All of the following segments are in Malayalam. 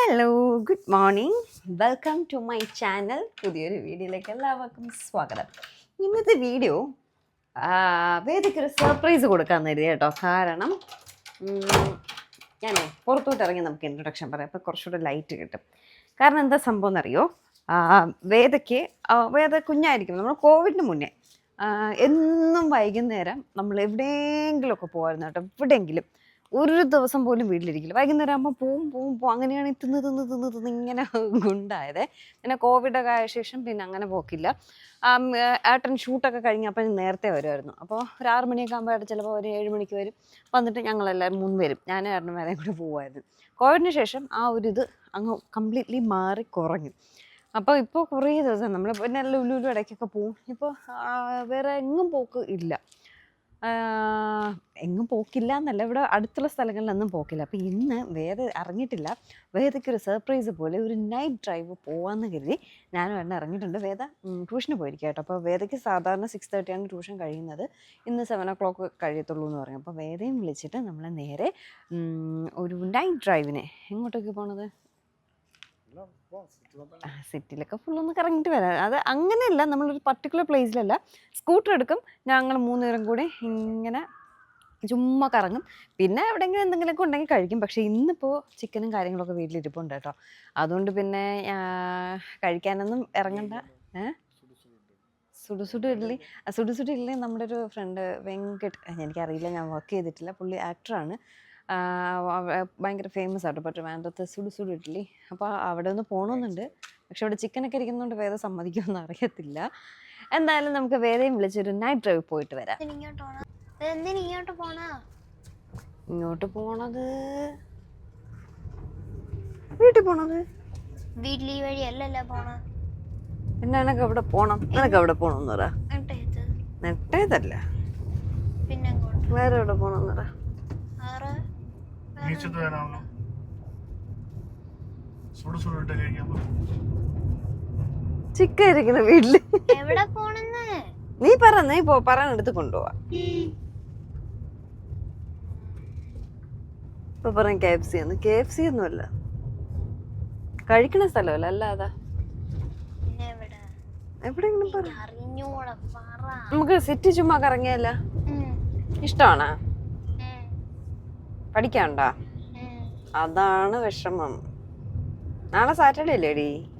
Hello good morning welcome to my channel പുതിയൊരു വീഡിയോയിലേക്ക് എല്ലാവർക്കും സ്വാഗതം. ഇന്നത്തെ വീഡിയോ വേദിക്കൊരു സർപ്രൈസ് കൊടുക്കാൻ തരുക കേട്ടോ. കാരണം ഞാനേ പുറത്തോട്ട് ഇറങ്ങി നമുക്ക് ഇൻട്രൊഡക്ഷൻ പറയാം. അപ്പോൾ കുറച്ചുകൂടെ ലൈറ്റ് കിട്ടും. കാരണം എന്താ സംഭവം എന്നറിയോ? വേദയ്ക്ക് വേദ കുഞ്ഞായിരിക്കും. നമ്മൾ കോവിഡിന് മുന്നേ എന്നും വൈകുന്നേരം നമ്മൾ എവിടെയെങ്കിലുമൊക്കെ പോകുമായിരുന്നു കേട്ടോ. എവിടെയെങ്കിലും ഒരു ദിവസം പോലും വീട്ടിലിരിക്കില്ല. വൈകുന്നേരം ആകുമ്പോൾ പോവും പോവും പോവും. അങ്ങനെയാണ് തിന്ന് തിന്ന് തിന്ന് തിന്ന് ഇങ്ങനെ ഗുണ്ടായത്. പിന്നെ കോവിഡൊക്കെ ആയ ശേഷം പിന്നെ അങ്ങനെ പോക്കില്ല. ഏട്ടൻ ഷൂട്ടൊക്കെ കഴിഞ്ഞപ്പോൾ നേരത്തെ വരുമായിരുന്നു അപ്പോൾ ഒരു ആറ് മണിയൊക്കെ ആകുമ്പോൾ ഏട്ടൻ ചിലപ്പോൾ ഒരു ഏഴ് മണിക്ക് വരും. വന്നിട്ട് ഞങ്ങളെല്ലാവരും മുൻ വരും ഞാൻ ഏട്ടനും വേറെ കൂടെ പോകുമായിരുന്നു കോവിഡിന് ശേഷം ആ ഒരു ഇത് അങ്ങ് കംപ്ലീറ്റ്ലി മാറി കുറഞ്ഞു. അപ്പോൾ ഇപ്പോൾ കുറേ ദിവസം നമ്മൾ പിന്നെ ലുലു ഇടയ്ക്കൊക്കെ പോവും. ഇപ്പോൾ വേറെ എങ്ങും പോക്ക് ഇല്ല. എങ്ങും പോക്കില്ല എന്നല്ല. ഇവിടെ അടുത്തുള്ള സ്ഥലങ്ങളിലൊന്നും പോക്കില്ല. അപ്പോൾ ഇന്ന് വേറെ ഇറങ്ങിയിട്ടില്ല വേദയ്ക്ക് ഒരു സർപ്രൈസ് പോലെ ഒരു നൈറ്റ് ഡ്രൈവ് പോകാമെന്ന് കരുതി ഞാനും എണ്ണ ഇറങ്ങിയിട്ടുണ്ട്. വേദ ട്യൂഷന് പോയിരിക്കുക കേട്ടോ. അപ്പോൾ വേദയ്ക്ക് സാധാരണ സിക്സ് തേർട്ടിയാണ് ട്യൂഷൻ കഴിയുന്നത്. ഇന്ന് സെവൻ ഒ ക്ലോക്ക് കഴിയത്തുള്ളൂ എന്ന് പറയും അപ്പോൾ വേദയും വിളിച്ചിട്ട് നമ്മൾ നേരെ ഒരു നൈറ്റ് ഡ്രൈവിന് എങ്ങോട്ടേക്ക് പോണത്? സിറ്റിയിലൊക്കെ ഫുള്ളൊന്ന് കറങ്ങിട്ട് വരാം. അത് അങ്ങനെയല്ല നമ്മളൊരു പർട്ടിക്കുലർ പ്ലേസിലല്ല സ്കൂട്ടർ എടുക്കും. ഞങ്ങൾ മൂന്നുപേരും കൂടി ഇങ്ങനെ ചുമ്മാ കറങ്ങും. പിന്നെ എവിടെയെങ്കിലും എന്തെങ്കിലുമൊക്കെ ഉണ്ടെങ്കിൽ കഴിക്കും. പക്ഷേ ഇന്നിപ്പോൾ ചിക്കനും കാര്യങ്ങളൊക്കെ വീട്ടിലിരിപ്പുണ്ട് കേട്ടോ. അതുകൊണ്ട് പിന്നെ കഴിക്കാനൊന്നും ഇറങ്ങണ്ട. ഏ? സുഡു സുഡു ഇഡ്ഡലി സുഡു ഇഡ്ഡലി നമ്മുടെ ഒരു ഫ്രണ്ട് വെങ്കട്ട് എനിക്കറിയില്ല ഞാൻ വർക്ക് ചെയ്തിട്ടില്ല. പുള്ളി ആക്ടറാണ് ഭയങ്കര ഫേമസ് ആട്ടോ. ഇപ്പോൾ ട്രിവാൻഡ്രത്ത് സുഡു സുഡു ഇഡ്ഡലി അപ്പോൾ അവിടെ ഒന്ന് പോകണമെന്നുണ്ട് പക്ഷെ അവിടെ ചിക്കനൊക്കെ ഇരിക്കുന്നതുകൊണ്ട് വേറെ സമ്മതിക്കുമെന്ന് അറിയത്തില്ല. എന്തായാലും നമുക്ക് വേറെയും വിളിച്ചൊരു നൈറ്റ് ഡ്രൈവ് പോയിട്ട് വരാം. ഇങ്ങോട്ട് പോണ? എന്തിന് ഇങ്ങോട്ട് പോണ? ഇങ്ങോട്ട് പോണത്? വീട്ടിൽ പോണത്? വീട്ടിൽ ഈ വഴി അല്ലല്ലോ പോണ. പിന്നെ എനക്ക് അവിടെ പോണം. നിനക്ക് അവിടെ പോണം പറ. ഇത് നെട്ടേതല്ല പിന്നെ വേറെ എവിടെ പറ. ആറ് നീച്ചത്ത് വരാമല്ലോ സുടു സുടു ഇട്ട് കഴിക്കാൻ പറ്റും ചിക്കൻ ഇരിക്കുന്ന വീട്ടിൽ. എവിടെ പോണെന്ന്? നീ പറ നീ പോ പറയാനെടുത്ത് കൊണ്ടുപോവാ. ഇപ്പൊ പറഞ്ഞ കെ എഫ് സി ഒന്ന് കെ എഫ് സി ഒന്നുമല്ല കഴിക്കണ സ്ഥലമല്ല അല്ലാതെ. എവിടെയെങ്കിലും പറ. അറിഞ്ഞൂടെ പറ. നമുക്ക് സിറ്റി ചുമ്മാ കറങ്ങിയല്ല ഇഷ്ടമാണോ? പഠിക്കാണ്ടാ. അതാണ് വിഷമം. നാളെ സാറ്റർഡേ അല്ലേടി?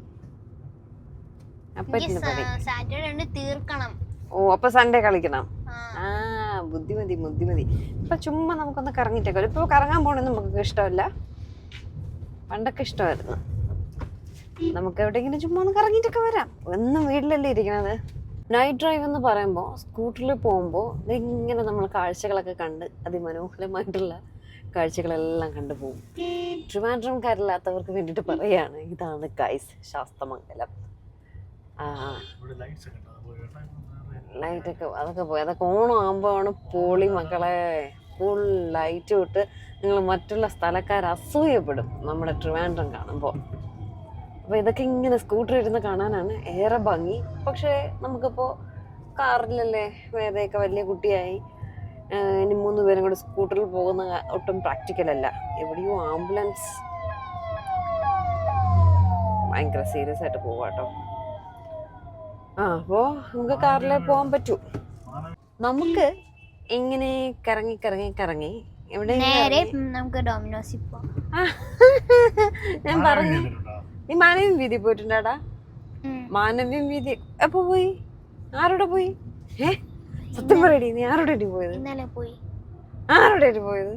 തീർക്കണം. ഓ അപ്പൊ സൺഡേ കളിക്കണം. ആ, ബുദ്ധിമതി ബുദ്ധിമതി ഇപ്പൊ ചുമ്മാ നമുക്കൊന്ന് കറങ്ങിട്ടേക്കോ ഇപ്പൊ കറങ്ങാൻ പോണെന്ന് നമുക്ക് ഇഷ്ടമല്ല. പണ്ടൊക്കെ ഇഷ്ടമായിരുന്നു. നമുക്ക് എവിടെയെങ്കിലും ചുമ്മാ ഒന്ന് കറങ്ങിയിട്ടൊക്കെ വരാം. എന്നും വീട്ടിലല്ലേ ഇരിക്കണത്? നൈറ്റ് ഡ്രൈവ് എന്ന് പറയുമ്പോൾ സ്കൂട്ടറിൽ പോകുമ്പോൾ ഇങ്ങനെ നമ്മൾ കാഴ്ചകളൊക്കെ കണ്ട് അതിമനോഹരമായിട്ടുള്ള കാഴ്ചകളെല്ലാം കണ്ടു പോകും. ട്രിവാൻഡ്രംകാരില്ലാത്തവർക്ക് വേണ്ടിയിട്ട് പറയാണ് ഇതാണ് ഗൈസ് ശാസ്തമംഗലം. ലൈറ്റൊക്കെ അതൊക്കെ പോയി അതൊക്കെ ഓണം ആകുമ്പോഴാണ് പോളി മക്കളെ ഫുൾ ലൈറ്റ് വിട്ട് നിങ്ങൾ മറ്റുള്ള സ്ഥലക്കാർ അസൂയപ്പെടും നമ്മുടെ ട്രിവാൻഡ്രം കാണുമ്പോൾ. അപ്പോൾ ഇതൊക്കെ ഇങ്ങനെ സ്കൂട്ടർ ഇരുന്ന് കാണാനാണ് ഏറെ ഭംഗി. പക്ഷേ നമുക്കിപ്പോൾ കാറിലല്ലേ വേദയൊക്കെ വലിയ കുട്ടിയായി. ഇനി മൂന്ന് പേരും കൂടി സ്കൂട്ടറിൽ പോകുന്ന ഒട്ടും പ്രാക്ടിക്കൽ അല്ല. എവിടെയോ ആംബുലൻസ് ഭയങ്കര സീരിയസ് ആയിട്ട് പോവാ കേട്ടോ ആ അപ്പോൾ നമുക്ക് കാറിലേ പോകാൻ പറ്റൂ. നമുക്ക് ഇങ്ങനെ കറങ്ങി കറങ്ങി കറങ്ങി എവിടെ നേരെ നമുക്ക് ഡോമിനോസിൽ പോവാം. ഞാൻ പറഞ്ഞു? നീ മാനവ്യം വീതി പോയിട്ടുണ്ടാടാ. മാനവ്യം വീതി. എപ്പോ പോയി? ആരോടെ പോയി? ഏ? സത്യം പറയടി നീ ആരുടെ അടി പോയത്? ഇന്നലെ പോയി. ആരുടെ അടി പോയത്?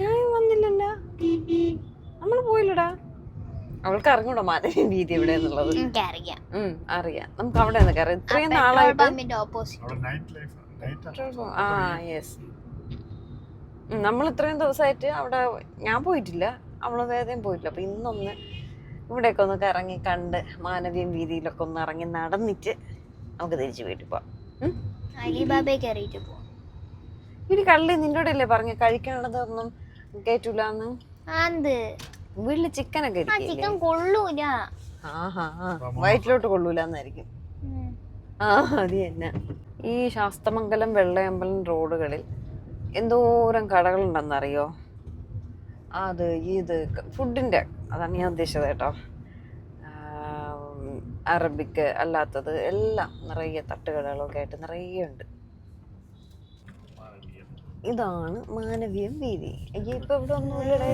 ഞാൻ വന്നില്ലല്ലോ. നമ്മൾ പോയില്ലടാ. അവൾക്ക് അറിഞ്ഞൂടാ മാനവ്യം വീതി എവിടെയെന്നുള്ളത് എനിക്കറിയാം. ഉം അറിയാം. നമുക്ക് അവിടെ നിന്ന് കയറാം ഇത്രയും നാളായിട്ട് ആ യെസ് നമ്മൾ ഇത്രയും ദിവസമായിട്ട് അവിടെ ഞാൻ പോയിട്ടില്ല. അവൾ വേറെ പോയിട്ടില്ല. അപ്പൊ ഇന്നൊന്ന് ഇവിടെയൊക്കെ ഒന്ന് കറങ്ങി കണ്ട് മാനവീയം വീതിയിലൊക്കെ ഒന്ന് ഇറങ്ങി നടന്നിട്ട് നമുക്ക് തിരിച്ചു വീട്ടിൽ പോവാം? അലിബാബയെ കയറിയിട്ട് പോവാം. ഇനി കള്ളി നിന്നോട് അല്ലേ പറഞ്ഞു കഴിക്കാനുള്ളതൊന്നും കേറ്റൂലെന്ന് അത് വീട്ടിൽ ചിക്കനൊക്കെ ആ ചിക്കൻ കൊള്ളൂല. വയറ്റിലോട്ട് കൊള്ളൂലെന്നായിരിക്കും. ആ അത് തന്നെ. ഈ ശാസ്തമംഗലം വെള്ളയമ്പലം റോഡുകളിൽ എന്തോരം കടകളുണ്ടെന്നറിയോ? അത് ഇത് ഫുഡിന്റെ അതാണ് ഞാൻ ഉദ്ദേശിച്ചത് കേട്ടോ. അറബിക്ക് അല്ലാത്തത് എല്ലാം നിറയെ തട്ടുകടകളൊക്കെ ആയിട്ട് നിറയെ ഉണ്ട്. ഇതാണ് മാനവീയം വീതി. അയ്യോ ഇപ്പൊ ഇവിടെ ഒന്നുമില്ലടേ?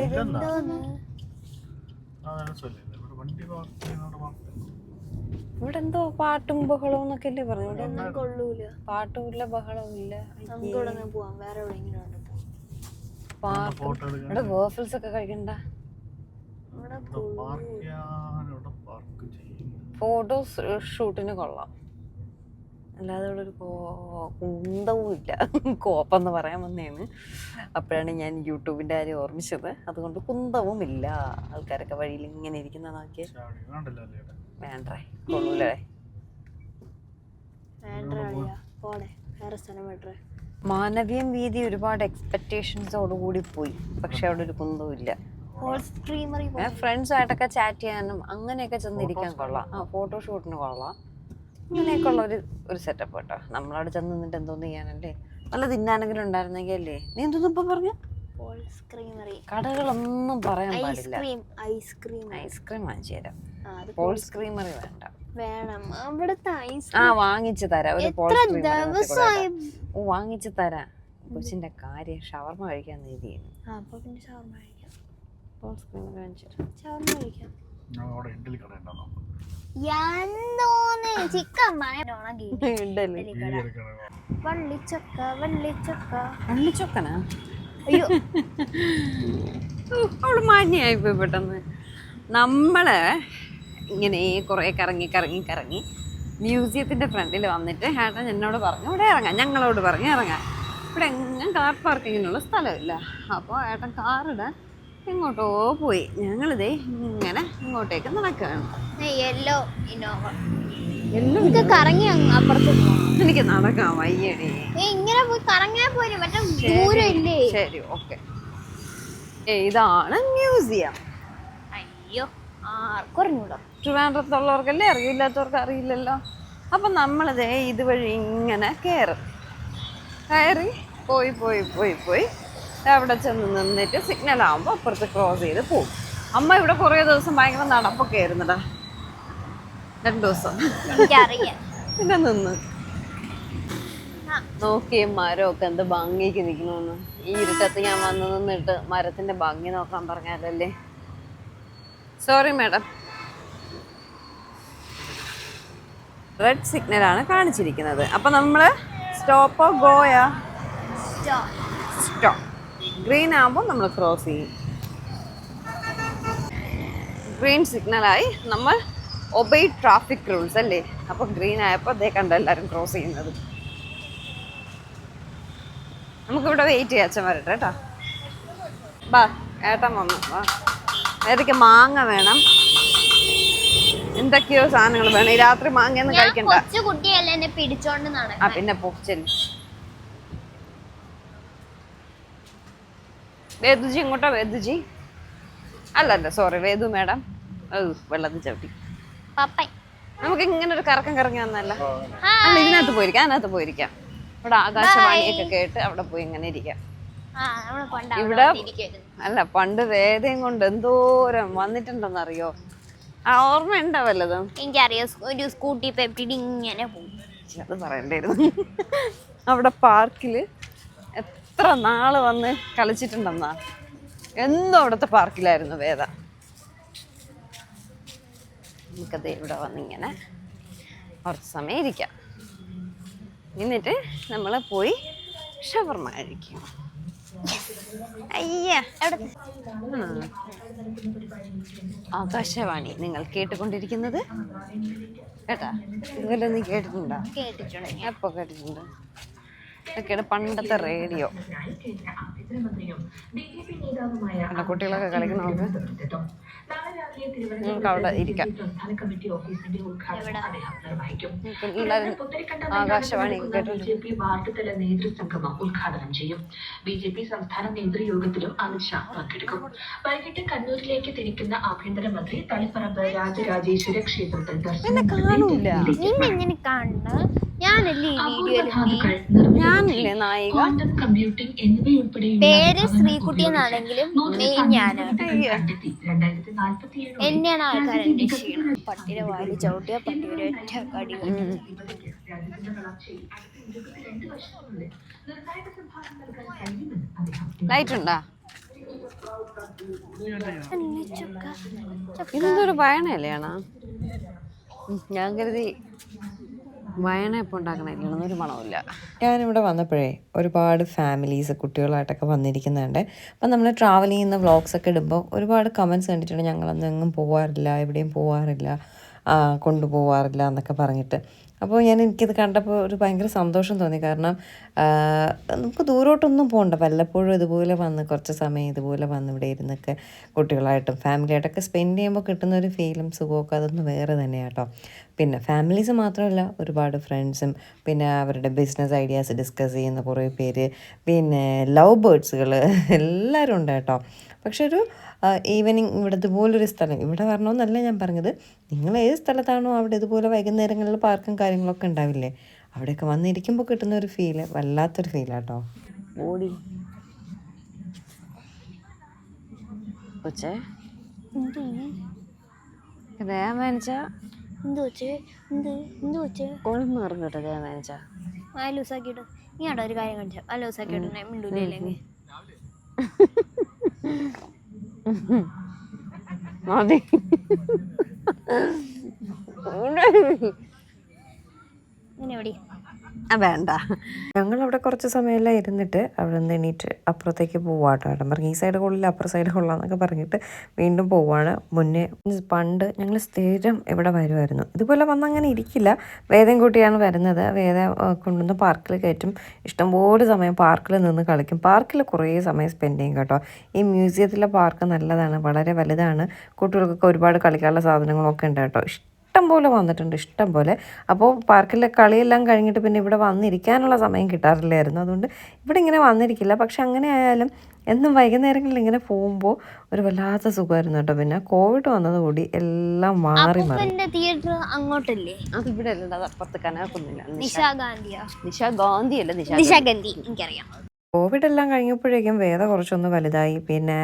ഇവിടെ എന്തോ പാട്ടും ബഹളവും എന്നൊക്കെ അല്ലേ പറഞ്ഞു ഇവിടെ ഒന്നും കൊള്ളൂല. പാട്ടും ഇല്ല ബഹളവും ഇല്ല. നമുക്ക് ഇവിടെ നിന്ന് പോവാം. വേറെ എവിടെയെങ്കിലും ഉണ്ട് ഇവിടെ വേഫിൾസ് ഒക്കെ കഴിക്കണ്ട ഇവിടെ ഇവിടെ പാർക്ക് ചെയ്യാൻ ഇവിടെ പാർക്ക് ഫോട്ടോസ് ഷൂട്ടിന് കൊള്ളാം. അല്ലാതെ ഇവിടെ ഒരു കോ- കുന്തവും ഇല്ല. കോപ്പെന്ന് പറയാൻ വന്നേന്ന്. അപ്പോഴാണ് ഞാൻ യൂട്യൂബിന്റെ കാര്യം ഓർമ്മിച്ചത്. അതുകൊണ്ട് കുന്തവും ഇല്ല. ആൾക്കാരൊക്കെ വഴിയിൽ ഇങ്ങനെ ഇരിക്കുന്ന കണ്ടില്ല വേണ്ടേ കൊള്ളൂലേ? മാനവീയം വീതി ഒരുപാട് എക്സ്പെക്റ്റേഷൻസോടുകൂടി പോയി. പക്ഷെ അവിടെ ഒരു കുന്തവും ഇല്ല. ഫ്രണ്ട്സ് ആയിട്ടൊക്കെ ചാറ്റ് ചെയ്യാനും അങ്ങനെയൊക്കെ ചെന്നിരിക്കാൻ കൊള്ളാം. ആ ഫോട്ടോഷൂട്ടിന് കൊള്ളാം. അങ്ങനെയൊക്കെ ഉള്ള ഒരു ഒരു സെറ്റപ്പ് കേട്ടോ. നമ്മളവിടെ ചെന്ന് നിന്നിട്ട് എന്തോന്ന് ചെയ്യാനല്ലേ? നല്ല തിന്നാനെങ്കിലും ഉണ്ടായിരുന്നെങ്കിൽ അല്ലേ നീ എന്തോന്നും ഇപ്പം പറഞ്ഞു? കടകളൊന്നും പറയാൻ പാടില്ല. ഐസ്ക്രീം ഐസ്ക്രീം ഐസ്ക്രീം വാങ്ങിച്ചു തരാം. ആ അത് പോൾ സ്ക്രീമറി വേണ്ട. വേണം. അവിടുത്തെ ഐസ്ക്രീം ആ വാങ്ങിച്ചു തരാം. ഒരു പോൾ എത്ര സ്ക്രീമറി ഓ വാങ്ങിച്ചു തരാം. കൊച്ചിന്റെ കാര്യം ഷവർമ കഴിക്കാൻ നീതിയാണ് ആ അപ്പൊ പിന്നെ ഷവർമ കഴിക്കാം വള്ളിച്ചക്ക വള്ളിച്ചക്ക. ഉള്ളിച്ചൊക്കനാ അയ്യോ. അവൾ മാന്യായി പോയി പെട്ടെന്ന്. നമ്മൾ ഇങ്ങനെ കുറേ കറങ്ങി കറങ്ങി കറങ്ങി മ്യൂസിയത്തിന്റെ ഫ്രണ്ടിൽ വന്നിട്ട് ഏട്ടൻ എന്നോട് പറഞ്ഞു ഇവിടെ ഇറങ്ങാം ഞങ്ങളോട് പറഞ്ഞു ഇറങ്ങാം. ഇവിടെ എങ്ങും കാർ പാർക്കിങ്ങിനുള്ള സ്ഥലമില്ല. അപ്പോൾ ഏട്ടൻ കാറിടാൻ എങ്ങോട്ടോ പോയി. ഞങ്ങളിതേ ഇങ്ങനെ ഇങ്ങോട്ടേക്ക് നടക്കുകയാണ്. യെല്ലോ ഇന്നോവ എല്ലാം കറങ്ങി അപ്പുറത്ത് എനിക്ക് നടക്കാം വയ്യടേ. ഇങ്ങനെ പോയി കറങ്ങാൻ മറ്റേ ദൂരം ഇല്ലേ ശരി ഓക്കെ ഇതാണ് മ്യൂസിയം. അയ്യോ ആർക്കറിഞ്ഞൂടാ ട്രിവാൻഡ്രത്തുള്ളവർക്കല്ലേ അറിയില്ലാത്തവർക്ക് അറിയില്ലല്ലോ? അപ്പം നമ്മളിതേ ഇതുവഴി ഇങ്ങനെ കയറും കയറി പോയി പോയി പോയി പോയി. അവിടെ ചെന്ന് നിന്നിട്ട് സിഗ്നൽ ആകുമ്പോൾ അപ്പുറത്ത് ക്രോസ് ചെയ്ത് പോകും അമ്മ ഇവിടെ കുറേ ദിവസം ഭയങ്കര നടപ്പൊക്കെ ആയിരുന്നടാ. രണ്ടു ദിവസം. പിന്നെ നിന്ന്. നോക്കിയ മരമൊക്കെ എന്ത് ഭംഗിക്ക് നിൽക്കണമെന്ന് ഈ ഇരുട്ടത്ത് ഞാൻ വന്ന് നിന്നിട്ട് മരത്തിന്റെ ഭംഗി നോക്കാൻ പറഞ്ഞാലല്ലേ? സോറി മാഡം റെഡ് സിഗ്നൽ ആണ് കാണിച്ചിരിക്കുന്നത്. അപ്പൊ നമ്മൾ സ്റ്റോപ്പോ ഗോയാ. സ്റ്റോപ്പ് ഗ്രീൻ ആകുമ്പോൾ നമ്മൾ ക്രോസ് ചെയ്യും. ഗ്രീൻ സിഗ്നലായി നമ്മൾ ഒബൈ ട്രാഫിക് റൂൾസ് അല്ലേ? അപ്പോൾ ഗ്രീൻ ആയപ്പോൾ അതേ കണ്ട എല്ലാവരും ക്രോസ് ചെയ്യുന്നത്. നമുക്കിവിടെ വെയിറ്റ് ചെയ്യാം അച്ഛൻ വരട്ടെ കേട്ടോ. ബാ ഏട്ടൻ വന്നു. ബാ. ഏതൊക്കെ മാങ്ങ വേണം? എന്തൊക്കെയോ സാധനങ്ങൾ വേണം. ഈ രാത്രി മാങ്ങയൊന്നും കഴിക്കണ്ട. ആ പിന്നെ പൊച്ചൽ വേദുജി ഇങ്ങോട്ടാ വേദുജി? അല്ല അല്ല സോറി വേദു മേഡം. വെള്ളത്തിൽ ചവിട്ടി. നമുക്ക് ഇങ്ങനെ ഒരു കറക്കം കറങ്ങി വന്നല്ല അല്ല ഇതിനകത്ത് പോയിരിക്കാം അതിനകത്ത് പോയിരിക്കാം. ഇവിടെ ആകാശവാണിയൊക്കെ കേട്ട് അവിടെ പോയി ഇങ്ങനെ ഇരിക്കാം. ഇവിടെ- അല്ല പണ്ട് വേദയും കൊണ്ട് എന്തോരം വന്നിട്ടുണ്ടെന്നറിയോ? ആ ഓർമ്മ ഉണ്ടോ വല്ലതും? എനിക്കറിയാം ഒരു സ്കൂട്ടി പെപ്റ്റിട്ട് ഇങ്ങനെ പോകും അത് പറയണ്ടായിരുന്നു. അവിടെ പാർക്കിൽ എത്ര നാൾ വന്ന് കളിച്ചിട്ടുണ്ടെന്നാ? എന്നും അവിടുത്തെ പാർക്കിലായിരുന്നു വേദ. നമുക്കത് ഇവിടെ വന്നിങ്ങനെ കുറച്ച് സമയം ഇരിക്കാം. എന്നിട്ട് നമ്മൾ പോയി ഷവർമ കഴിക്കും. അയ്യ. ആകാശവാണി നിങ്ങൾ കേട്ടുകൊണ്ടിരിക്കുന്നത്? കേട്ടാ ഇതുപോലെ നീ കേട്ടിട്ടുണ്ടോ? കേട്ടിട്ടുണ്ട് എപ്പോ കേട്ടിട്ടുണ്ട്? ഇതൊക്കെയാണ് പണ്ടത്തെ റേഡിയോ. കണ്ടോ, കുട്ടികളൊക്കെ കളിക്കുന്ന നമുക്ക് നമുക്ക് അവിടെ ഇരിക്കാം. ആകാശവാണി നേതൃസംഗമം ഉദ്ഘാടനം ചെയ്യും ബി ജെ പി സംസ്ഥാന നേതൃയോഗത്തിലും അമിത്ഷാ പങ്കെടുക്കും വൈകിട്ട് കണ്ണൂരിലേക്ക് തിരിക്കുന്ന ആഭ്യന്തരമന്ത്രി തളിപ്പറമ്പ് രാജരാജേശ്വര ക്ഷേത്രത്തിൽ ദർശനം നടത്തി ഞാനല്ലേ നായിക പേര് ശ്രീകുട്ടി എന്നാണെങ്കിലും ഞാനാണ്. സാങ്കേതിക വിദ്യകൾ കണ്ടെത്തി. 2047 ഓടെ എന്നെയാണ് ആൾക്കാർ അന്വേഷിക്കുന്നത് പട്ടിയുടെ വാൽ ചവിട്ടിയ പട്ടിയുടെ ഒറ്റ കടി ലൈറ്റ് ഉണ്ടാ എന്തൊരു ആണോ ഞാൻ കരുതി വയണ ഇപ്പം ഉണ്ടാക്കണില്ല മണമില്ല ഞാനിവിടെ വന്നപ്പോഴേ ഒരുപാട് ഫാമിലീസ് കുട്ടികളായിട്ടൊക്കെ വന്നിരിക്കുന്നുണ്ട്. അപ്പം നമ്മൾ ട്രാവൽ ചെയ്യുന്ന വ്ളോഗ്സ് ഒക്കെ ഇടുമ്പോൾ ഒരുപാട് കമൻസ് കണ്ടിട്ടുണ്ട്. ഞങ്ങളൊന്നും എങ്ങും പോവാറില്ല എവിടെയും പോവാറില്ല കൊണ്ടുപോവാറില്ല എന്നൊക്കെ പറഞ്ഞിട്ട്. അപ്പോൾ ഞാൻ എനിക്കിത് കണ്ടപ്പോൾ ഒരു ഭയങ്കര സന്തോഷം തോന്നി. കാരണം നമുക്ക് ദൂരോട്ടൊന്നും പോകണ്ട വല്ലപ്പോഴും ഇതുപോലെ വന്ന് കുറച്ച് സമയം ഇതുപോലെ വന്ന് ഇവിടെ ഇരുന്നൊക്കെ കുട്ടികളായിട്ടും ഫാമിലിയായിട്ടൊക്കെ സ്പെൻഡ് ചെയ്യുമ്പോൾ കിട്ടുന്ന ഒരു ഫീലും സുഖമൊക്കെ അതൊന്നും വേറെ തന്നെയാണ് കേട്ടോ. പിന്നെ ഫാമിലീസ് മാത്രമല്ല ഒരുപാട് ഫ്രണ്ട്സും പിന്നെ അവരുടെ ബിസിനസ് ഐഡിയാസ് ഡിസ്കസ് ചെയ്യുന്ന കുറേ പേര് പിന്നെ ലവ് ബേർഡ്സുകൾ എല്ലാവരും ഉണ്ട് കേട്ടോ. പക്ഷെ ഒരു ഈവനിങ് ഇവിടെ ഇതുപോലൊരു സ്ഥലം ഇവിടെ വരണമെന്നല്ല ഞാൻ പറഞ്ഞത്. നിങ്ങൾ ഏത് സ്ഥലത്താണോ അവിടെ ഇതുപോലെ വൈകുന്നേരങ്ങളിൽ പാർക്കും കാര്യങ്ങളൊക്കെ ഉണ്ടാവില്ലേ? അവിടെയൊക്കെ വന്നിരിക്കുമ്പോൾ കിട്ടുന്ന ഒരു ഫീൽ വല്ലാത്തൊരു ഫീലാട്ടോ ഓടി. എന്ത് വെച്ച് എന്ത് എന്ത് വെച്ച് കേട്ടോ നീ ആടോ ഒരു കാര്യം മതി. ഇങ്ങനെ ഞങ്ങൾ അവിടെ വേണ്ട. കുറച്ച് സമയമെല്ലാം ഇരുന്നിട്ട് അവിടെ നിന്ന് എണീറ്റ് അപ്പുറത്തേക്ക് പോവാട്ടോ. ഏട്ടൻ പറഞ്ഞു ഈ സൈഡ് കൊള്ളില്ല അപ്പുറ സൈഡ് കൊള്ളാന്നൊക്കെ പറഞ്ഞിട്ട് വീണ്ടും പോവാണ്. മുന്നേ പണ്ട് ഞങ്ങൾ സ്ഥിരം ഇവിടെ വരുമായിരുന്നു ഇതുപോലെ വന്നങ്ങനെ ഇരിക്കില്ല. വേദം കൂട്ടിയാണ് വരുന്നത്. വേദ കൊണ്ടുവന്ന് പാർക്കിൽ കയറ്റും. ഇഷ്ടംപോലെ സമയം പാർക്കിൽ നിന്ന് കളിക്കും. പാർക്കിൽ കുറേ സമയം സ്പെൻഡ് ചെയ്യും കേട്ടോ. ഈ മ്യൂസിയത്തിലെ പാർക്ക് നല്ലതാണ് വളരെ വലുതാണ്. കുട്ടികൾക്കൊക്കെ ഒരുപാട് കളിക്കാനുള്ള സാധനങ്ങളൊക്കെ ഉണ്ട് കേട്ടോ. ഇഷ്ടം പോലെ വന്നിട്ടുണ്ട് ഇഷ്ടം പോലെ. അപ്പോൾ പാർക്കിലെ കളിയെല്ലാം കഴിഞ്ഞിട്ട് പിന്നെ ഇവിടെ വന്നിരിക്കാനുള്ള സമയം കിട്ടാറില്ലായിരുന്നു. അതുകൊണ്ട് ഇവിടെ ഇങ്ങനെ വന്നിരിക്കില്ല. പക്ഷെ അങ്ങനെ ആയാലും എന്നും വൈകുന്നേരങ്ങളിൽ ഇങ്ങനെ പോകുമ്പോൾ ഒരു വല്ലാത്ത സുഖമായിരുന്നു കേട്ടോ. പിന്നെ കോവിഡ് വന്നതുകൂടി എല്ലാം മാറി മാറി. തിയേറ്റർ അങ്ങോട്ടല്ലേ? അത് ഇവിടെ അല്ല അത് അപ്പുറത്ത് കനകുന്നില്ല നിഷാ ഗാന്ധിയാ നിഷാ ഗാന്ധി അല്ല നിഷാ ഗാന്ധി എനിക്കറിയാം. കോവിഡ് എല്ലാം കഴിഞ്ഞപ്പോഴേക്കും വേദ കുറച്ചൊന്ന് വലുതായി. പിന്നെ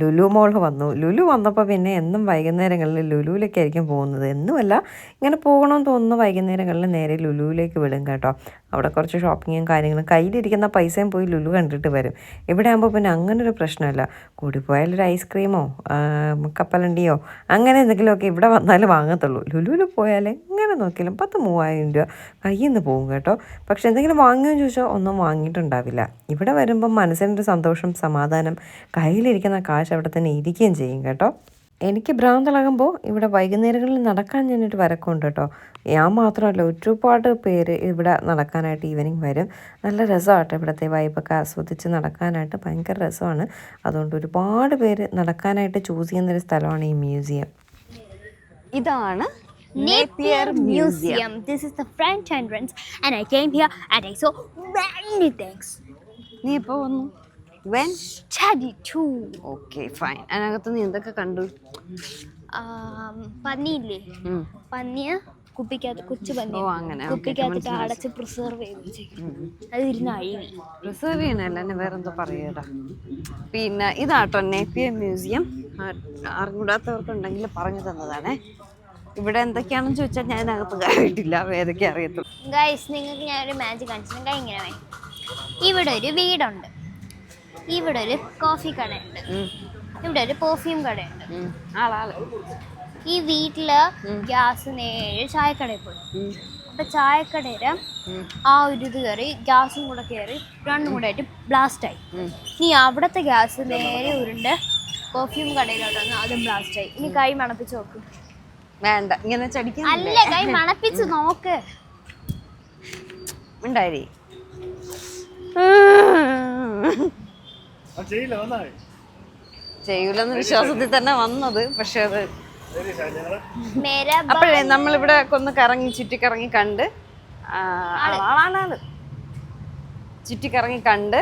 ലുലു മോൾ വന്നു. ലുലു വന്നപ്പോൾ പിന്നെ എന്നും വൈകുന്നേരങ്ങളിൽ ലുലുവിലേക്ക് ആയിരിക്കും പോകുന്നത്. എന്നുമല്ല ഇങ്ങനെ പോകണമെന്ന് തോന്നുന്ന വൈകുന്നേരങ്ങളിൽ നേരെ ലുലുവിലേക്ക് വിടും കേട്ടോ. അവിടെ കുറച്ച് ഷോപ്പിങ്ങും കാര്യങ്ങളും കയ്യിലിരിക്കുന്ന പൈസയും പോയി ലുലു കണ്ടിട്ട് വരും. ഇവിടെ ആകുമ്പോൾ പിന്നെ അങ്ങനെ ഒരു പ്രശ്നമില്ല. കൂടിപ്പോയാൽ ഒരു ഐസ്ക്രീമോ കപ്പലണ്ടിയോ അങ്ങനെ എന്തെങ്കിലുമൊക്കെ ഇവിടെ വന്നാൽ വാങ്ങത്തുള്ളൂ. ലുലുവിൽ പോയാൽ എങ്ങനെ നോക്കിയാലും പത്ത് മൂവായിരം രൂപ കയ്യിൽ നിന്ന് പോകും കേട്ടോ. പക്ഷെ എന്തെങ്കിലും വാങ്ങിയോ ചോദിച്ചാൽ ഒന്നും വാങ്ങിയിട്ടുണ്ടാവില്ല. ഇവിടെ വരുമ്പം മനസ്സിനൊരു സന്തോഷം സമാധാനം കയ്യിലിരിക്കുന്ന കാശ് അവിടെ തന്നെ ഇരിക്കുകയും ചെയ്യും കേട്ടോ. എനിക്ക് ഭ്രാന്തളകുമ്പോൾ ഇവിടെ വൈകുന്നേരങ്ങളിൽ നടക്കാൻ ഞാനൊരു വരക്കുണ്ട് കേട്ടോ. ഞാൻ മാത്രമല്ല ഒരുപാട് പേര് ഇവിടെ നടക്കാനായിട്ട് ഈവനിങ് വരും. നല്ല രസമാട്ടോ ഇവിടുത്തെ വൈബൊക്കെ ആസ്വദിച്ച് നടക്കാനായിട്ട്. ഭയങ്കര രസമാണ്. അതുകൊണ്ട് ഒരുപാട് പേര് നടക്കാനായിട്ട് ചൂസ് ചെയ്യുന്നൊരു സ്ഥലമാണ് ഈ മ്യൂസിയം ഇതാണ് Napier Museum. This is the front entrance, and I came here and I saw many things. നീ ഇപ്പൊ വന്നു when Study to okay fine അതിനകത്ത് നീ എന്തൊക്കെ കണ്ടു? പന്നിയില്ലേ. പന്നിയ കുപ്പിക്കകത്ത് കൊച്ചു പന്നി ഓ, അങ്ങനെ. ഓക്കേ, കുപ്പിക്കകത്തിട്ട് അടച്ച് പ്രിസർവ് ചെയ്ത് വെച്ചേക്കും അത് ഇരുന്ന് അഴിവി റിസർവ് ചെയ്യണല്ല എന്നെ വേറെന്തോ പറയടാ. പിന്നെ ഇതാട്ടോ നേപ്പിയർ മ്യൂസിയം അറിഞ്ഞൂടാത്തവർക്കുണ്ടെങ്കിൽ പറഞ്ഞു തന്നതാണേ. ഇവിടെ എന്തൊക്കെയാണെന്ന് ചോദിച്ചാൽ ഞാൻ അകത്ത് കയറിയിട്ടില്ല വേദയ്ക്ക് അറിയത്തുള്ളൂ. ഗൈസ് നിങ്ങൾക്ക് ഒരു മാജിക് കാണിച്ചിട്ടുണ്ടെങ്കിൽ ഇങ്ങനെ വേ ഇവിടെ ഒരു വീടുണ്ട്. ഇവിടെ ഒരു കോഫി കടയുണ്ട്. ഇവിടെ ഒരു പെർഫ്യൂം കടയുണ്ട്. ആളാൾ. ഈ വീട്ടിൽ ഗ്യാസ് നേരെ ചായക്കടയിൽ പോയി. അപ്പൊ ചായക്കടയിൽ ആ ഒരു ഇത് കയറി ഗ്യാസും കൂടെ കയറി രണ്ടും കൂടെ ആയിട്ട് ബ്ലാസ്റ്റ് ആയി. ഇനി അവിടത്തെ ഗ്യാസ് നേരെ ഉരുണ്ട് പെർഫ്യൂം കടയിലോട്ട് വന്ന് അതും ബ്ലാസ്റ്റ് ആയി. ഇനി കൈ മണപ്പിച്ച് നോക്ക്. വേണ്ട. ഇങ്ങനെ അല്ലേ അല്ല കൈ മണപ്പിച്ച് നോക്ക്. ഉണ്ടായി. ചെയ്യൂലെന്ന വിശ്വാസത്തിൽ തന്നെ വന്നത് പക്ഷെ അത് അപ്പോഴേ നമ്മളിവിടെ ഒന്ന് കറങ്ങി ചുറ്റിക്കറങ്ങി കണ്ട് ആളാണത് ചുറ്റിക്കറങ്ങി കണ്ട്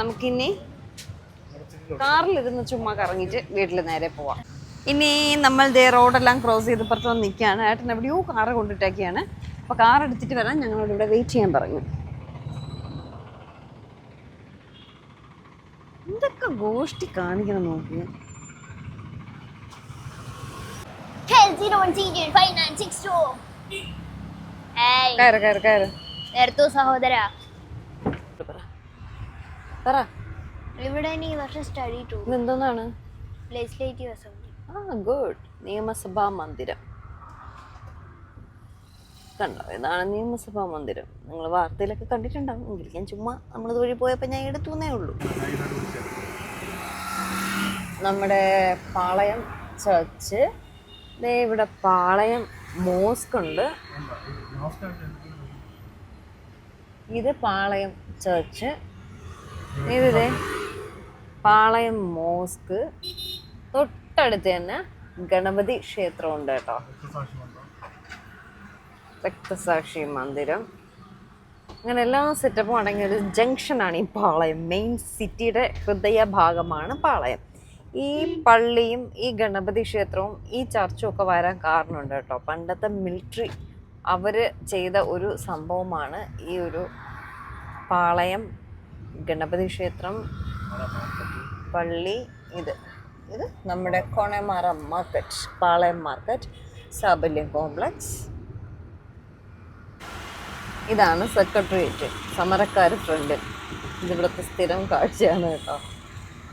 നമുക്കിനി നമുക്കിനി കാറിലിരുന്ന് ചുമ്മാ കറങ്ങിട്ട് വീട്ടിൽ നേരെ പോവാം. ഇനി നമ്മൾ ദേ റോഡെല്ലാം ക്രോസ് ചെയ്ത് പുറത്ത് വന്ന് നിൽക്കുകയാണ്. ഏട്ടൻ എവിടെയോ കാറ് കൊണ്ടിട്ടൊക്കെയാണ്. അപ്പോൾ കാർ എടുത്തിട്ട് വരാൻ ഞങ്ങളോട് ഇവിടെ വെയിറ്റ് ചെയ്യാൻ പറഞ്ഞു എന്തൊക്കെ ഗോഷ്ടി കാണിക്കണം നോക്കി. ഇവിടെ നീ വർഷം സ്റ്റഡി ടൂർ ഇതെന്തോന്നാണ് ലെജിസ്ലേറ്റീവ് അസംബ്ലി ആ ഗുഡ് നിയമസഭാ മന്ദിരം. കണ്ടോ? ഇതാണ് നിയമസഭാ മന്ദിരം. നിങ്ങൾ വാർത്തയിലൊക്കെ കണ്ടിട്ടുണ്ടാവും. എങ്കിൽ ഞാൻ ചുമ്മാ നമ്മളിത് വഴി പോയപ്പോൾ ഞാൻ എടുത്തുന്നേ ഉള്ളൂ. നമ്മുടെ പാളയം ചർച്ച്. ദേ ഇവിടെ പാളയം മോസ്ക് ഉണ്ട്. ഇത് പാളയം ചർച്ച്. ഇത് പാളയം മോസ്ക്. തൊട്ടടുത്ത് തന്നെ ഗണപതി ക്ഷേത്രം ഉണ്ട് കേട്ടോ. രക്തസാക്ഷി മന്ദിരം. അങ്ങനെ എല്ലാ സെറ്റപ്പും അടങ്ങിയ ഒരു ജംഗ്ഷനാണ് ഈ പാളയം. മെയിൻ സിറ്റിയുടെ ഹൃദയ ഭാഗമാണ് പാളയം. ഈ പള്ളിയും ഈ ഗണപതി ക്ഷേത്രവും ഈ ചർച്ചും ഒക്കെ വരാൻ കാരണമുണ്ട് കേട്ടോ. പണ്ടത്തെ മിലിറ്ററി അവർ ചെയ്ത ഒരു സംഭവമാണ് ഈ ഒരു പാളയം ഗണപതി ക്ഷേത്രം പള്ളി ഇത്. ഇത് നമ്മുടെ Connemara market Palayam market Saphalyam complex ഇതാണ് സെക്രട്ടേറിയറ്റ് സമരക്കാർ ഫ്രണ്ട് ഇതിവിടുത്തെ സ്ഥിരം കാഴ്ചയാണ് കേട്ടോ.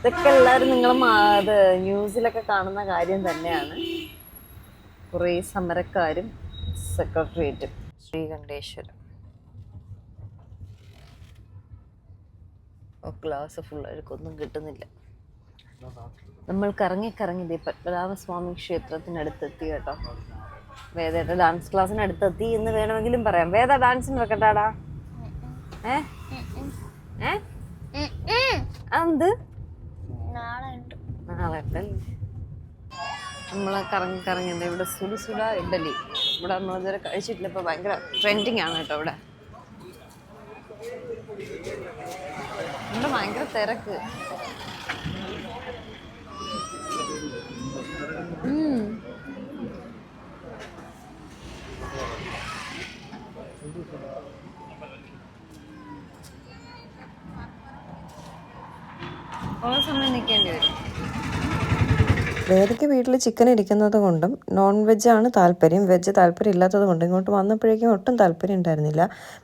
ഇതൊക്കെ എല്ലാവരും നിങ്ങൾ അത് ന്യൂസിലൊക്കെ കാണുന്ന കാര്യം തന്നെയാണ്. കുറേ സമരക്കാരും സെക്രട്ടേറിയറ്റും. ശ്രീകണ്ഠേശ്വരം. ഗ്ലാസ് ക്ലാസ് ഫുള്ളായിരിക്കൊന്നും കിട്ടുന്നില്ല. നമ്മൾ കറങ്ങി കറങ്ങി ദേ പത്മനാഭസ്വാമി ക്ഷേത്രത്തിനടുത്തെത്തി കേട്ടോ. വേദയുടെ ഡാൻസ് ക്ലാസ്സിനടുത്തെത്തി എന്ന് വേണമെങ്കിലും പറയാം. വേദ ഡാൻസിന് വെക്കട്ടാടാ ഏ? ഏ? എന്ത്? നാളെ ഉണ്ട് നമ്മളെ കറങ്ങി കറങ്ങി എന്താ ഇവിടെ സുഡു സുഡ ഇഡലി. ഇവിടെ നമ്മൾ ഇതുവരെ കഴിച്ചിട്ടില്ല. ഇപ്പൊ ഭയങ്കര ട്രെൻഡിങ് ആണ് കേട്ടോ ഇവിടെ. ഇവിടെ ഭയങ്കര തിരക്ക്. ഉം. സമയം നിൽക്കേണ്ടി വേദയ്ക്ക് വീട്ടിൽ ചിക്കൻ ഇരിക്കുന്നത് കൊണ്ടും നോൺ വെജാണ് താല്പര്യം. വെജ് താല്പര്യം ഇല്ലാത്തത് കൊണ്ടും ഇങ്ങോട്ട് വന്നപ്പോഴേക്കും ഒട്ടും താല്പര്യം ഉണ്ടായിരുന്നില്ല.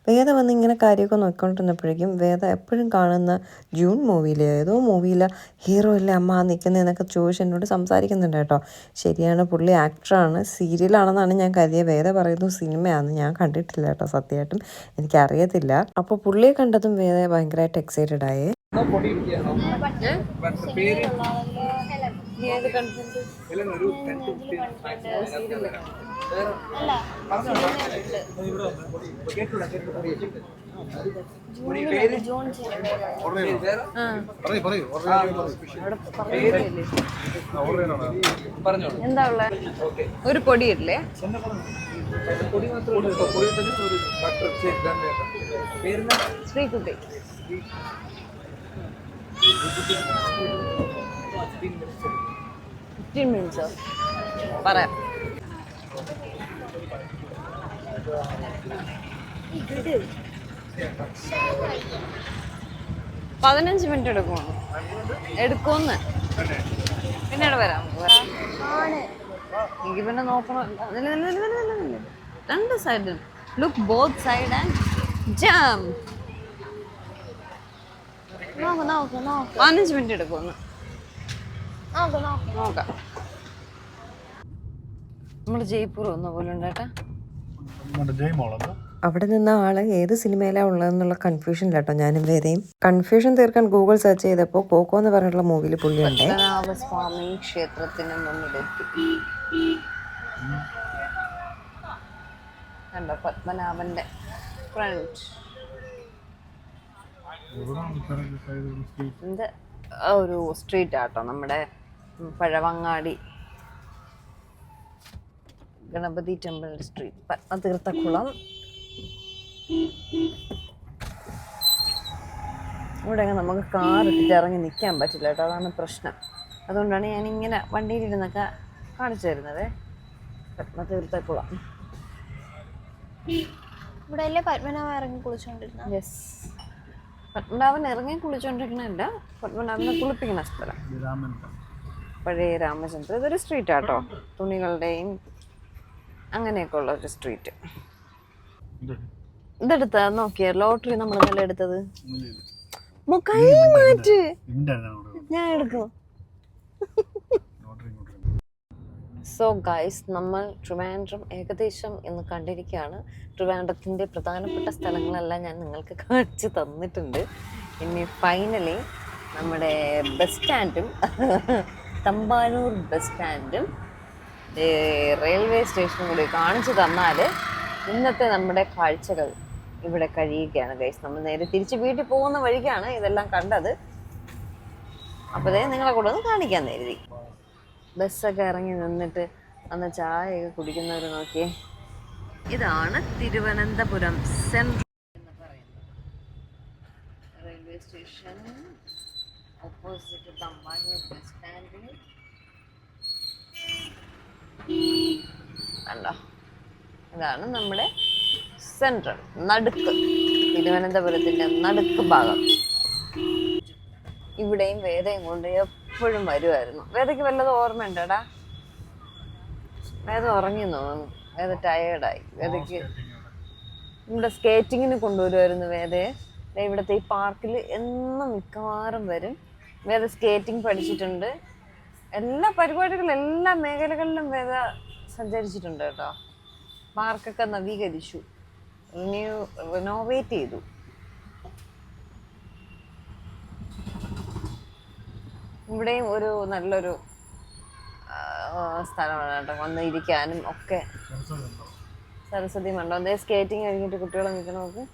വേദ വന്ന് ഇങ്ങനെ കാര്യമൊക്കെ നോക്കിക്കൊണ്ടിരുന്നപ്പോഴേക്കും വേദ എപ്പോഴും കാണുന്ന ജൂൺ മൂവിയിലെ ഏതോ മൂവിയിലെ ഹീറോ ഇല്ലേ അമ്മ നിൽക്കുന്നതെന്നൊക്കെ ചോദിച്ച് എന്നോട് സംസാരിക്കുന്നുണ്ട് കേട്ടോ. ശരിയാണ് പുള്ളി ആക്ടറാണ് സീരിയലാണെന്നാണ് ഞാൻ കരുതിയത്. വേദ പറയുന്നു സിനിമയാണ് ഞാൻ കണ്ടിട്ടില്ല കേട്ടോ സത്യമായിട്ടും. എനിക്കറിയത്തില്ല. അപ്പോൾ പുള്ളിയെ കണ്ടതും വേദ ഭയങ്കരമായിട്ട് എക്സൈറ്റഡ് ആയേ. ഒരു പൊടി ഇല്ലേ? ശ്രീകുട്ടി. ഫിഫ്റ്റീൻ മിനിറ്റ്സോ പറയാം. പതിനഞ്ച് മിനിറ്റ് എടുക്കുമോ എടുക്കുമെന്ന്. പിന്നീട് വരാം. എനിക്ക് പിന്നെ നോക്കണം. രണ്ട് സൈഡിൽ look both side and jam നോക്ക് നോക്ക് നോക്ക്. പതിനഞ്ച് മിനിറ്റ് എടുക്കുമെന്ന് നോക്ക് നോക്ക്. നോക്കാം. നമ്മൾ ജയ്പൂർ വന്ന പോലെ ഉണ്ടേട്ടാ അവിടെ നിന്ന ആൾ ഏത് സിനിമയിലാണ് ഉള്ളതെന്നുള്ള കൺഫ്യൂഷൻ കേട്ടോ ഞാനും വേറെയും കൺഫ്യൂഷൻ തീർക്കാൻ ഗൂഗിൾ സെർച്ച് ചെയ്തപ്പോൾ കോക്കോ എന്ന് പറഞ്ഞിട്ടുള്ള മൂവിയിൽ പുള്ളിയുണ്ട്. പത്മനാഭസ്വാമി ക്ഷേത്രത്തിന് മുന്നിലെത്തി കണ്ടോ പത്മനാഭന്റെ ഫ്രണ്ട് എവിടെയാണ് തിരക്ക് സൈഡ് സ്ട്രീറ്റ് ഇത് ഒരു സ്ട്രീറ്റ് ആട്ടോ നമ്മുടെ പഴവങ്ങാടി. ഗണപതി ടെമ്പിൾ സ്ട്രീറ്റ് പത്മതീർത്ഥക്കുളം ഇവിടെയൊക്കെ നമുക്ക് കാർ ഇട്ടിട്ട് ഇറങ്ങി നിൽക്കാൻ പറ്റില്ല കേട്ടോ. അതാണ് പ്രശ്നം. അതുകൊണ്ടാണ് ഞാൻ ഇങ്ങനെ വണ്ടിയിലിരുന്നൊക്കെ കാണിച്ചു തരുന്നത്. പത്മതീർത്ഥക്കുളം ഇവിടെ അല്ലേ പത്മനാഭ ഇറങ്ങി കുളിച്ചോണ്ടിരുന്ന? യെസ് പത്മനാഭൻ ഇറങ്ങി കുളിച്ചോണ്ടിരിക്കണല്ല പത്മനാഭനെ കുളിപ്പിക്കുന്ന സ്ഥലം. പഴയ രാമചന്ദ്രൻ. ഇതൊരു സ്ട്രീറ്റ് ആട്ടോ. തുണികളുടെയും അങ്ങനെയൊക്കെ ഉള്ള ഒരു സ്ട്രീറ്റ് ഇത് ഇതെടുത്ത നോക്കിയ ലോട്ടറി നമ്മൾ ഇന്നലെ എടുത്തത്? മുക്കൈ കൈ മാറ്റ്. ഞാൻ എടുക്കും സോ ഗൈസ് നമ്മൾ ട്രിവാൻഡ്രം ഏകദേശം ഇന്ന് കണ്ടിരിക്കുകയാണ്. ട്രിവാൻഡ്രത്തിന്റെ പ്രധാനപ്പെട്ട സ്ഥലങ്ങളെല്ലാം ഞാൻ നിങ്ങൾക്ക് കാണിച്ചു തന്നിട്ടുണ്ട്. ഇനി ഫൈനലി നമ്മുടെ ബസ് സ്റ്റാൻഡും തമ്പാനൂർ ബസ് സ്റ്റാൻഡും റെയിൽവേ സ്റ്റേഷനും കൂടി കാണിച്ചു തന്നാൽ ഇന്നത്തെ നമ്മുടെ കാഴ്ചകൾ ഇവിടെ കഴിയുകയാണ് ഗൈസ് നമ്മൾ നേരെ തിരിച്ച് വീട്ടിൽ പോകുന്ന വഴിക്കാണ് ഇതെല്ലാം കണ്ടത്. അപ്പോഴേ നിങ്ങളെ കൂടെ ഒന്ന് കാണിക്കാൻ കരുതി ബസ്സൊക്കെ ഇറങ്ങി നിന്നിട്ട് അന്ന് ചായയൊക്കെ കുടിക്കുന്നവർ നോക്കിയേ. ഇതാണ് തിരുവനന്തപുരം സെൻട്രൽ എന്ന് പറയുന്നത്. Railway station opposite Thampanoor bus stand കണ്ടോ? ഇതാണ് നമ്മുടെ സെൻട്രൽ നടുക്ക് തിരുവനന്തപുരത്തിന്റെ നടുക്ക് ഭാഗം. ഇവിടെയും വേദയും കൊണ്ട് എപ്പോഴും വരുമായിരുന്നു വേദയ്ക്ക് വല്ലതും ഓർമ്മയുണ്ടടാ? വേദ ഉറങ്ങി തോന്നുന്നു വേദ ടയേർഡായി വേദയ്ക്ക് ഇവിടെ സ്കേറ്റിങ്ങിന് കൊണ്ടുവരുമായിരുന്നു വേദയെ ഇവിടുത്തെ ഈ പാർക്കിൽ എന്നും മിക്കവാറും വരും. വേദ സ്കേറ്റിംഗ് പഠിച്ചിട്ടുണ്ട്. എല്ലാ പരിപാടികളും എല്ലാ മേഖലകളിലും വേദ സഞ്ചരിച്ചിട്ടുണ്ട് കേട്ടോ. പാർക്കൊക്കെ നവീകരിച്ചു. റിന്യൂ റിനോവേറ്റ് ചെയ്തു. ഇവിടെയും ഒരു നല്ലൊരു സ്ഥലമാണ് കേട്ടോ. വന്ന് ഇരിക്കാനും ഒക്കെ. സരസ്വതി മണ്ഡപം. അതേ സ്കേറ്റിംഗ് കഴിഞ്ഞിട്ട് കുട്ടികളെ നമുക്ക്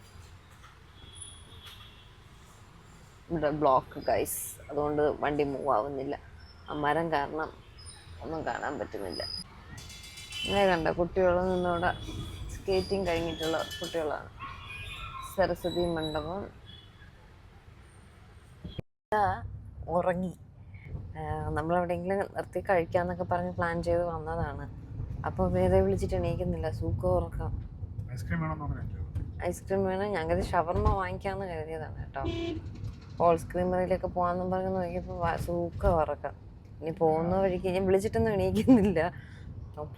ഇവിടെ ബ്ലോക്ക് ഗൈസ് അതുകൊണ്ട് വണ്ടി മൂവ് ആവുന്നില്ല. ആ മരം കാരണം ഒന്നും കാണാൻ പറ്റുന്നില്ല. ഇങ്ങനെ കണ്ട കുട്ടികൾ നിന്നവിടെ സ്കേറ്റിംഗ് കഴിഞ്ഞിട്ടുള്ള കുട്ടികളാണ്. സരസ്വതി മണ്ഡപം. ഇതാ ഉറങ്ങി നമ്മളെവിടെയെങ്കിലും നിർത്തി കഴിക്കാന്നൊക്കെ പറഞ്ഞ് പ്ലാൻ ചെയ്ത് വന്നതാണ്. അപ്പോൾ വേദ വിളിച്ചിട്ട് എണീക്കുന്നില്ല സൂക്കോ ഉറക്കം. ഐസ്ക്രീം വേണം. ഞങ്ങൾക്ക് ഷവർമ്മ വാങ്ങിക്കാമെന്ന് കരുതിയതാണ് കേട്ടോ. ഹോൾസ് ക്രീമറിയിലൊക്കെ പോകാമെന്നും പറഞ്ഞ് നോക്കിയപ്പോൾ സൂക്ക ഉറക്കം. ഇനി പോകുന്ന വഴിക്ക് ഞാൻ വിളിച്ചിട്ടൊന്നും എണീക്കുന്നില്ല.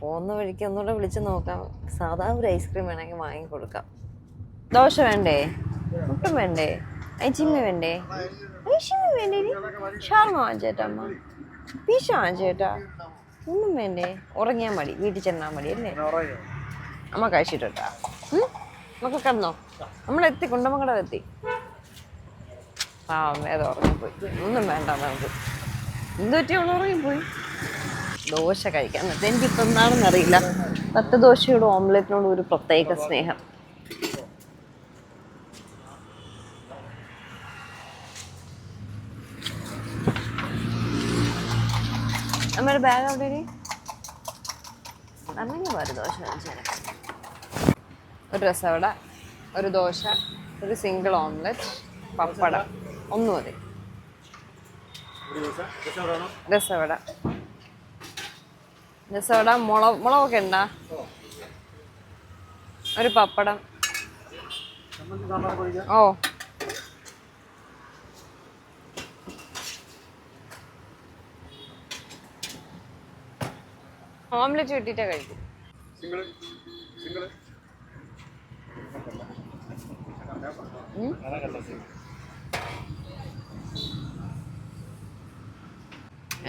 പോകുന്ന വഴിക്ക് ഒന്നുകൂടെ വിളിച്ച് നോക്കാം. സാധാ ഒരു ഐസ്ക്രീം വേണമെങ്കിൽ വാങ്ങിക്കൊടുക്കാം. ദോശ വേണ്ടേ? മുട്ടും വേണ്ടേ? ഐച്ചിമ്മ വേണ്ടേ? ഐച്ചിമ്മ വേണ്ടേ ഷാർമ വാങ്ങിച്ചേട്ടാ അമ്മ പീശ വാങ്ങിച്ചേട്ടാ ഒന്നും വേണ്ടേ ഉറങ്ങിയാൽ മതി വീട്ടിൽ ചെന്നാൽ മതി അല്ലേ അമ്മ കഴിച്ചിട്ടാ നമുക്ക് കിടന്നോ നമ്മൾ എത്തി കുണ്ടമങ്കടം എത്തി ആ വേദം ഉറങ്ങിപ്പോയി ഒന്നും വേണ്ട നമുക്ക്. എന്ത് പറ്റി അവൾ ഉറങ്ങിപ്പോയി ദോശ കഴിക്കാൻ. എന്നിട്ട് എനിക്കിപ്പോൾ എന്താണെന്ന് അറിയില്ല. പത്ത് ദോശയോടും ഓംലെറ്റിനോടും ഒരു പ്രത്യേക സ്നേഹം. അമ്മയുടെ ബാഗ് അവിടെ ഇരി. അമ്മയ്ക്ക് ഒരു ദോശ ഒരു രസവട ഒരു ദോശ ഒരു സിംഗിൾ ഓംലെറ്റ് പപ്പടം. ഒന്ന് മതി. രസവട രസവട മുളക് മുളകൊക്കെ ഉണ്ടാ? ഒരു പപ്പടം. ഓ. ഓംലെറ്റ് കിട്ടിയിട്ടേ കഴിക്കും?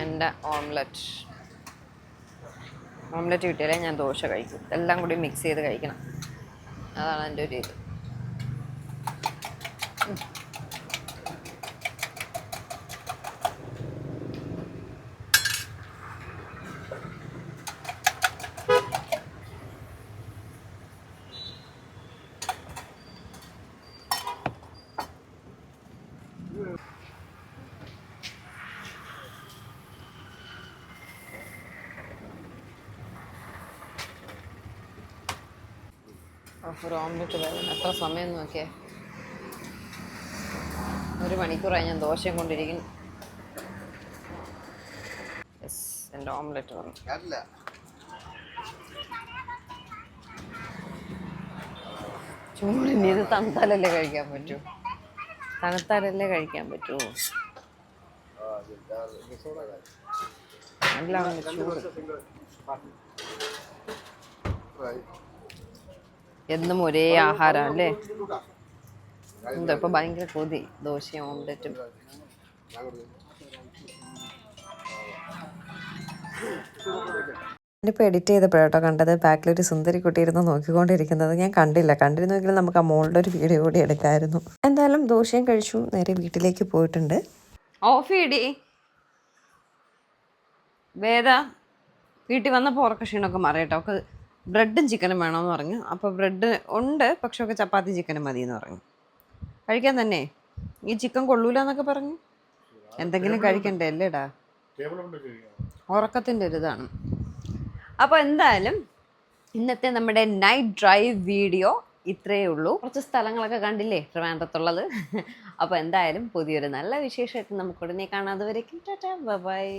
എന്റെ ഓംലെറ്റ്. ഓംലെറ്റ് കിട്ടിയാലേ ഞാൻ ദോശ കഴിക്കും. എല്ലാം കൂടി മിക്സ് ചെയ്ത് കഴിക്കണം. അതാണ് എന്റെ ഒരു ഇത്. ഒരു ഓംലെറ്റ് വേണം. എത്ര സമയം നോക്കിയേ? ഒരു മണിക്കൂറായി ഞാൻ ദോശയും കൊണ്ടിരിക്കുന്നു. യെസ് എന്റെ ഓംലെറ്റ് വന്നു. ചൂടിന് ഇത് തണുത്താലല്ലേ കഴിക്കാൻ പറ്റൂ? തണുത്താലല്ലേ കഴിക്കാൻ പറ്റൂ? നല്ല ചൂട്. എന്നും ഒരേ ആഹാരം അല്ലേ എന്താ ഇപ്പൊ ഭയങ്കര കൊതി. ദോശയും ഓംലെറ്റും. ഞാനിപ്പോൾ എഡിറ്റ് ചെയ്തപ്പോഴാട്ടോ കണ്ടത്. ബാക്കിലൊരു സുന്ദരി കുട്ടിയിരുന്ന് നോക്കിക്കൊണ്ടിരിക്കുന്നത്. ഞാൻ കണ്ടില്ല. കണ്ടിരുന്നെങ്കിൽ നമുക്ക് ആ മോളുടെ ഒരു വീഡിയോ കൂടി എടുക്കാമായിരുന്നു എന്തായാലും ദോശയും കഴിച്ചു. നേരെ വീട്ടിലേക്ക് പോയിട്ടുണ്ട്. ഓഫ് ചെയ്യടി. വേദ വീട്ടിൽ വന്നപ്പോൾ ഉറക്ക ക്ഷീണമൊക്കെ മാറിയിട്ടോ ഒക്കെ ബ്രെഡും ചിക്കനും വേണമെന്ന് പറഞ്ഞു. അപ്പോൾ ബ്രെഡ് ഉണ്ട് പക്ഷേ ഒക്കെ ചപ്പാത്തി ചിക്കനും മതി എന്ന് പറഞ്ഞു. കഴിക്കാൻ തന്നെ? ഈ ചിക്കൻ കൊള്ളൂല എന്നൊക്കെ പറഞ്ഞു? എന്തെങ്കിലും കഴിക്കണ്ടേ അല്ലേടാ? ഉറക്കത്തിന്റെ ഒരു ഇതാണ്. അപ്പോൾ എന്തായാലും ഇന്നത്തെ നമ്മുടെ നൈറ്റ് ഡ്രൈവ് വീഡിയോ ഇത്രയേ ഉള്ളൂ. കുറച്ച് സ്ഥലങ്ങളൊക്കെ കണ്ടില്ലേ ട്രിവാൻഡ്രത്തുള്ളത്? അപ്പോൾ എന്തായാലും പുതിയൊരു നല്ല വിശേഷമായിട്ട് നമുക്ക് ഉടനെ കാണാതെ വരയ്ക്കും ടാറ്റാ. ബൈ.